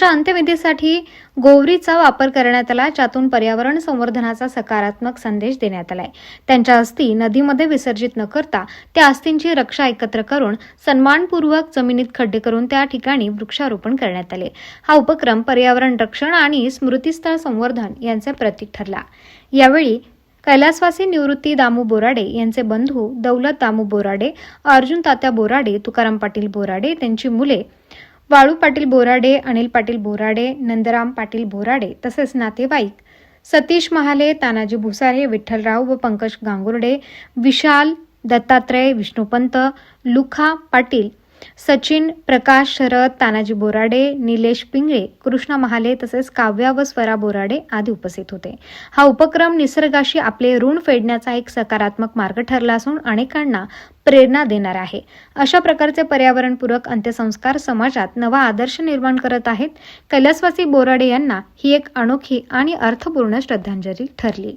त्यांच्या अंत्यविधीसाठी गोवरीचा वापर करण्यात आला ज्यातून पर्यावरण संवर्धनाचा सकारात्मक संदेश देण्यात आलाय. त्यांच्या अस्थी नदीमध्ये विसर्जित न करता त्या अस्थींची रक्षा एकत्र करून सन्मानपूर्वक जमिनीत खड्डे करून त्या ठिकाणी वृक्षारोपण करण्यात आले. हा उपक्रम पर्यावरण रक्षण आणि स्मृतीस्थळ संवर्धन यांचे प्रतीक ठरला. यावेळी कैलासवासी निवृत्ती दामू बोराडे यांचे बंधू दौलत दामू बोराडे अर्जुन तात्या बोराडे तुकाराम पाटील बोराडे त्यांची मुले वाळू पाटील बोराडे अनिल पाटील बोराडे नंदराम पाटील बोराडे तसेच नातेवाईक सतीश महाले तानाजी भुसारे विठ्ठलराव व पंकज गांगुर्डे विशाल दत्तात्रय विष्णुपंत लुखा पाटील सचिन प्रकाश शरद तानाजी बोराडे निलेश पिंगळे कृष्णा महाले तसेच काव्या व स्वरा बोराडे आदी उपस्थित होते. हा उपक्रम निसर्गाशी आपले ऋण फेडण्याचा एक सकारात्मक मार्ग ठरला असून अनेकांना प्रेरणा देणार आहे. अशा प्रकारचे पर्यावरणपूरक अंत्यसंस्कार समाजात नवा आदर्श निर्माण करत आहेत. कैलासवासी बोराडे यांना ही एक अनोखी आणि अर्थपूर्ण श्रद्धांजली ठरली.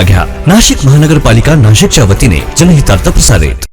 घ्या. नाशिक महानगरपालिका नाशिकच्या वतीने जनहितार्थ प्रसारित.